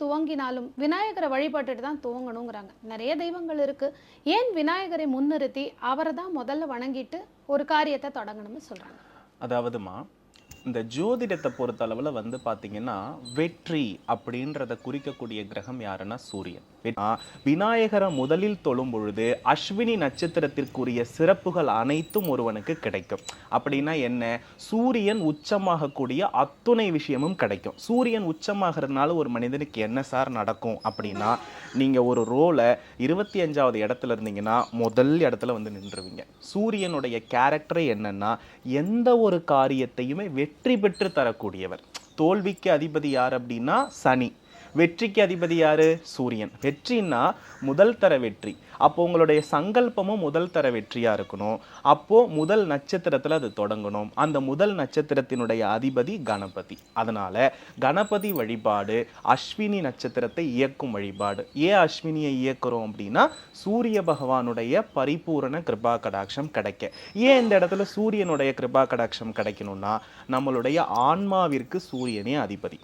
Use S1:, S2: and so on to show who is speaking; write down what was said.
S1: துவங்கினாலும் விநாயகரை வழிபட்டுட்டு தான் துவங்கணுங்கிறாங்க. நிறைய தெய்வங்கள் இருக்கு. ஏன் விநாயகரை முன்னிறுத்தி அவரை தான் முதல்ல வணங்கிட்டு ஒரு காரியத்தை தொடங்கணும்னு சொல்றாங்க?
S2: அதாவதுமா இந்த ஜோதிடத்தை பொறுத்த அளவில் வந்து பார்த்தீங்கன்னா வெற்றி அப்படின்றத குறிக்கக்கூடிய கிரகம் யாருன்னா சூரியன். விநாயகரை முதலில் தொழும் பொழுது அஸ்வினி நட்சத்திரத்திற்குரிய சிறப்புகள் அனைத்தும் ஒருவனுக்கு கிடைக்கும். அப்படின்னா என்ன? சூரியன் உச்சமாகக்கூடிய அத்துணை விஷயமும் கிடைக்கும். சூரியன் உச்சமாகிறதுனால ஒரு மனிதனுக்கு என்ன சார் நடக்கும் அப்படின்னா நீங்கள் ஒரு ரோலை இருபத்தி அஞ்சாவது இடத்துல இருந்தீங்கன்னா முதல் இடத்துல வந்து நின்றுவீங்க. சூரியனுடைய கேரக்டரை என்னன்னா எந்த ஒரு காரியத்தையுமே வெற்றி வெற்றி பெற்று தரக்கூடியவர். தோல்விக்கு அதிபதி யார் அப்படின்னா சனி. வெற்றிக்கு அதிபதி யாரு? சூரியன். வெற்றின்னா முதல் தர வெற்றி. அப்போ உங்களுடைய சங்கல்பமும் முதல் தர வெற்றியா இருக்கணும். அப்போ முதல் நட்சத்திரத்துல அது தொடங்கணும். அந்த முதல் நட்சத்திரத்தினுடைய அதிபதி கணபதி. அதனால கணபதி வழிபாடு அஸ்வினி நட்சத்திரத்தை இயக்கும் வழிபாடு. ஏன் அஸ்வினியை இயக்குறோம் அப்படின்னா சூரிய பகவானுடைய பரிபூரண கிருபா கடாட்சம் கிடைக்க. ஏன் இந்த இடத்துல சூரியனுடைய கிருபா கடாட்சம் கிடைக்கணும்னா நம்மளுடைய ஆன்மாவிற்கு சூரியனே அதிபதி.